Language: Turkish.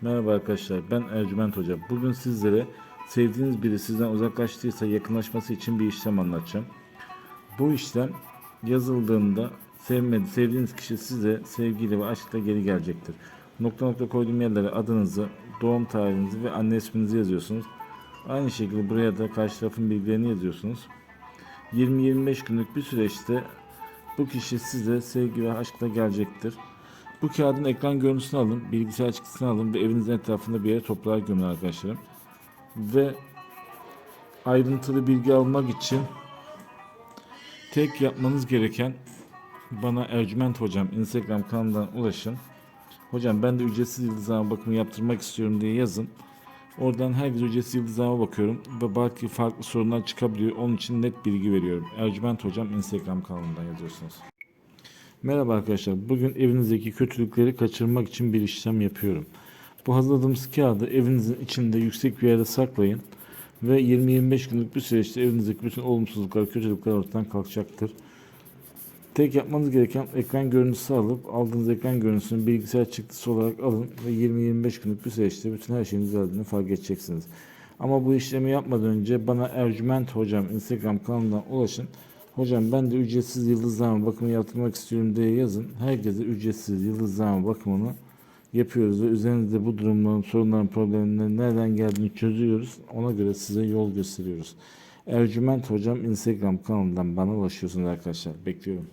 Merhaba arkadaşlar ben Ercüment Hoca. Bugün sizlere sevdiğiniz biri sizden uzaklaştıysa yakınlaşması için bir işlem anlatacağım. Bu işlem yazıldığında sevmedi, sevdiğiniz kişi size sevgiyle ve aşkla geri gelecektir. Nokta nokta koyduğum yerlere adınızı, doğum tarihinizi ve anne isminizi yazıyorsunuz. Aynı şekilde buraya da karşı tarafın bilgilerini yazıyorsunuz. 20-25 günlük bir süreçte bu kişi size sevgi ve aşkla gelecektir. Bu kağıdın ekran görüntüsünü alın, bilgisayar çıktısını alın ve evinizin etrafında bir yere toprağa gömün arkadaşlarım. Ve ayrıntılı bilgi almak için tek yapmanız gereken bana Ercüment Hocam Instagram kanalından ulaşın. Hocam ben de ücretsiz yıldızlama bakımı yaptırmak istiyorum diye yazın. Oradan herkes ücretsiz yıldızlama bakıyorum ve belki farklı sorunlar çıkabiliyor. Onun için net bilgi veriyorum. Ercüment Hocam Instagram kanalından yazıyorsunuz. Merhaba arkadaşlar. Bugün evinizdeki kötülükleri kaçırmak için bir işlem yapıyorum. Bu hazırladığımız kağıdı evinizin içinde yüksek bir yerde saklayın ve 20-25 günlük bir süreçte evinizdeki bütün olumsuzluklar, kötülükler ortadan kalkacaktır. Tek yapmanız gereken ekran görüntüsü alıp aldığınız ekran görüntüsünü bilgisayar çıktısı olarak alın ve 20-25 günlük bir süreçte bütün her şeyin düzeldiğini fark edeceksiniz. Ama bu işlemi yapmadan önce bana Ercüment Hocam Instagram kanalından ulaşın. Hocam ben de ücretsiz yıldızlama bakımı yaptırmak istiyorum diye yazın. Herkese ücretsiz yıldızlama bakımını yapıyoruz ve üzerinizde bu durumların, sorunların, problemlerin nereden geldiğini çözüyoruz. Ona göre size yol gösteriyoruz. Ercüment Hocam Instagram kanalından bana ulaşıyorsunuz arkadaşlar. Bekliyorum.